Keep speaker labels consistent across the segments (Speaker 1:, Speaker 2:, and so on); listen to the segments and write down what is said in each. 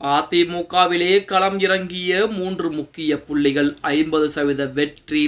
Speaker 1: அதிமுகவிலே களம் இறங்கிய மூன்று முக்கிய புள்ளிகள் ஐம்பது சதவீத வெற்றி.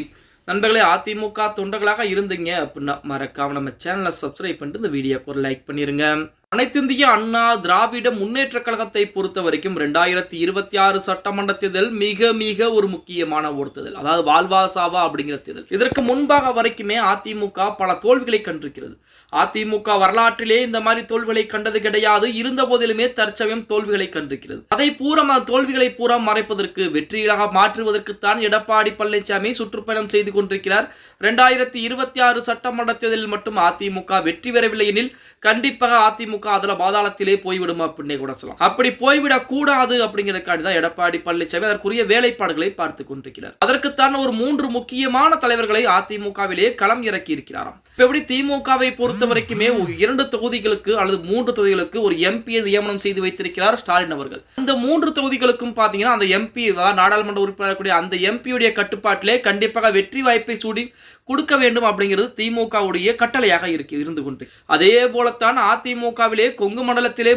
Speaker 1: நண்பர்களே அதிமுக தொண்டர்களாக இருந்தீங்க அப்படின்னா மறக்காம நம்ம சேனலை சப்ஸ்கிரைப் பண்ணிட்டு இந்த வீடியோக்கு ஒரு லைக் பண்ணிருங்க. அனைத்திந்திய அண்ணா திராவிட முன்னேற்ற கழகத்தை பொறுத்த வரைக்கும் ரெண்டாயிரத்தி இருபத்தி ஆறு சட்டமன்ற தேர்தல் மிக மிக ஒரு முக்கியமான ஒரு தேர்தல். அதாவது வாழ்வாசாவா அப்படிங்கிற தேர்தல். இதற்கு முன்பாக வரைக்குமே அதிமுக பல தோல்விகளை கண்டிருக்கிறது. அதிமுக வரலாற்றிலே இந்த மாதிரி தோல்விகளை கண்டது கிடையாது. இருந்த போதிலுமே தற்சமயம் தோல்விகளை கண்டிருக்கிறது. அதை பூரம் தோல்விகளை பூரா மறைப்பதற்கு வெற்றியாக மாற்றுவதற்குத்தான் எடப்பாடி பழனிசாமி சுற்றுப்பயணம் செய்து கொண்டிருக்கிறார். ரெண்டாயிரத்தி இருபத்தி ஆறு சட்டமன்ற தேர்தலில் மட்டும் அதிமுக வெற்றி பெறவில்லை எனில் கண்டிப்பாக அதிமுக அதுல பாதாளத்திலே போய்விடும் அப்படின்னே கூட சொல்லலாம். அப்படி போய்விடக் கூடாது அப்படிங்கிறதுக்காண்டி தான் எடப்பாடி பழனிசாமி அதற்குரிய வேலைப்பாடுகளை பார்த்து கொண்டிருக்கிறார். அதற்குத்தான் ஒரு மூன்று முக்கியமான தலைவர்களை அதிமுகவிலேயே களம் இறக்கி இருக்கிறாராம். இப்ப எப்படி திமுகவை பொறுத்த வரைக்குமே இரண்டு தொகுதிகளுக்கு அல்லது மூன்று தொகுதிகளுக்கு ஒரு எம்பியை நியமனம் செய்து வைத்திருக்கிறார் ஸ்டாலின் அவர்கள். அந்த மூன்று தொகுதிகளுக்கும் பாத்தீங்கன்னா அந்த எம்பி நாடாளுமன்ற உறுப்பினர் கூடிய அந்த எம்பியுடைய கட்டுப்பாட்டிலே கண்டிப்பாக வெற்றி வாய்ப்பை சூடி கொடுக்க வேண்டும் அப்படிங்கிறது திமுகவுடைய கட்டளையாக இருக்கு இருந்து கொண்டு. அதே போலத்தான் அதிமுக இந்தியாவிலே கொங்கு மண்டலத்திலே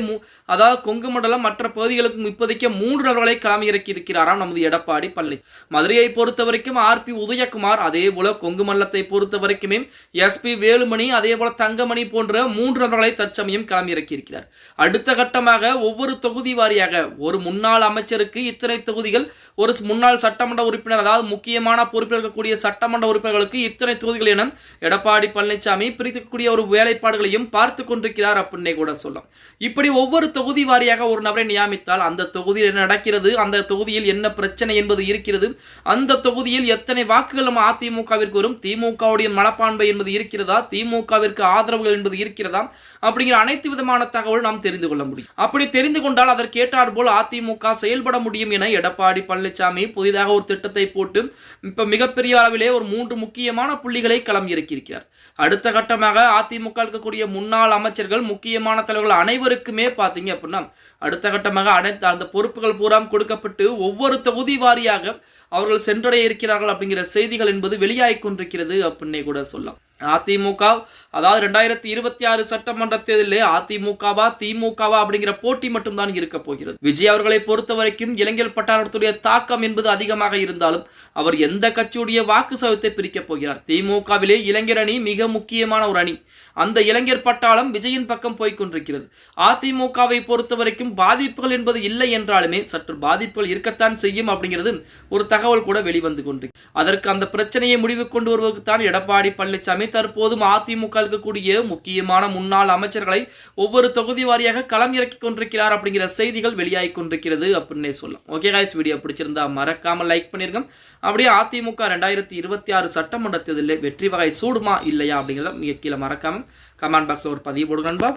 Speaker 1: அதாவது கொங்கு மண்டலம் மற்ற பகுதிகளுக்கும் இப்போதைக்கு மூன்று நபர்களை களம் இறக்கி இருக்கிறாராம் நமது எடப்பாடி பள்ளி மதுரையை பொறுத்த வரைக்கும் ஆர் பி உதயகுமார் அதே போல கொங்கு மண்டலத்தை பொறுத்த வரைக்குமே எஸ்பி வேலுமணி அதே போல தங்கமணி போன்ற மூன்று நபர்களை தற்சமயம் களம் இறக்கி இருக்கிறார் அடுத்த கட்டமாக ஒவ்வொரு தொகுதி வாரியாக ஒரு முன்னாள் அமைச்சருக்கு இத்தனை தொகுதிகள் ஒரு முன்னாள் சட்டமன்ற உறுப்பினர் அதாவது முக்கியமான பொறுப்பில் இருக்கக்கூடிய சட்டமன்ற உறுப்பினர்களுக்கு இத்தனை தொகுதிகள் என எடப்பாடி பழனிசாமி பிரிக்கக்கூடிய ஒரு வேலைப்பாடுகளையும் பார்த்து கொண்டிருக்கிறார் அப்படின்னே கூட. கூட சொல்லலாம். இப்படி ஒவ்வொரு தொகுதி வாரியாக ஒரு நபரை நியமித்தால் அந்த தொகுதியில் என்ன நடக்கிறது? அந்த தொகுதியில் என்ன பிரச்சனை என்பது இருக்கிறது? அந்த தொகுதியில் எத்தனை வாக்குகள் நம்ம அதிமுகவிற்கு வரும்? திமுகவுடைய மனப்பான்மை என்பது இருக்கிறதா? திமுகவிற்கு ஆதரவுகள் என்பது இருக்கிறதா? அப்படிங்கிற அனைத்து விதமான தகவல் நாம் தெரிந்து கொள்ள முடியும். அப்படி தெரிந்து கொண்டால் அதற்கேற்றார் போல் அதிமுக செயல்பட முடியும் என எடப்பாடி பழனிசாமி புதிதாக ஒரு திட்டத்தை போட்டு இப்ப மிகப்பெரிய அளவிலே ஒரு மூன்று முக்கியமான புள்ளிகளை களம் இறக்கியிருக்கிறார். அடுத்த கட்டமாக அதிமுக இருக்கக்கூடிய முன்னாள் அமைச்சர்கள் முக்கியமான தலைவர்கள் அனைவருக்குமே பார்த்தீங்க அப்படின்னா அடுத்த கட்டமாக அனைத்து அந்த பொறுப்புகள் பூராம் கொடுக்கப்பட்டு ஒவ்வொரு தொகுதி வாரியாக அவர்கள் சென்றடைய இருக்கிறார்கள் அப்படிங்கிற செய்திகள் என்பது வெளியாகிக் கொண்டிருக்கிறது அப்படின்னே கூட சொல்லலாம். அதிமுக அதாவது ரெண்டாயிரத்தி இருபத்தி ஆறு சட்டமன்ற தேர்தலிலே அதிமுகவா திமுகவா அப்படிங்கிற போட்டி மட்டும்தான் இருக்க போகிறது. விஜய் அவர்களை பொறுத்த வரைக்கும் இளைஞர் பட்டாளத்துடைய தாக்கம் என்பது அதிகமாக இருந்தாலும் அவர் எந்த கட்சியுடைய வாக்கு சதவீதத்தை பிரிக்கப் போகிறார்? திமுகவிலே இளைஞர் அணி மிக முக்கியமான ஒரு அணி. அந்த இளைஞர் பட்டாளம் விஜயின் பக்கம் போய்க் கொண்டிருக்கிறது. அதிமுகவை பொறுத்த வரைக்கும் பாதிப்புகள் என்பது இல்லை என்றாலுமே சற்று பாதிப்புகள் இருக்கத்தான் செய்யும் அப்படிங்கிறது ஒரு தகவல் கூட வெளிவந்து கொண்டு அதற்கு அந்த பிரச்சனையை முடிவு கொண்டு வருவதற்கு தான் எடப்பாடி பழனிசாமி தற்போதும் அதிமுக இருக்கக்கூடிய முக்கியமான முன்னாள் அமைச்சர்களை ஒவ்வொரு தொகுதி வாரியாக களம் இறக்கி கொண்டிருக்கிறார் அப்படிங்கிற செய்திகள் வெளியாகி கொண்டிருக்கிறது அப்படின்னே சொல்லலாம். ஓகே காய்ஸ் வீடியோ பிடிச்சிருந்தா மறக்காம லைக் பண்ணிருங்க. அப்படியே அதிமுக ரெண்டாயிரத்தி இருபத்தி ஆறு சட்டமன்ற தேர்தலில் வெற்றி வகை சூடுமா இல்லையா அப்படிங்கிறத மிக கீழே மறக்காம கமெண்ட் பாக்ஸ்ல ஒரு பதிவு போடுங்க நண்பா.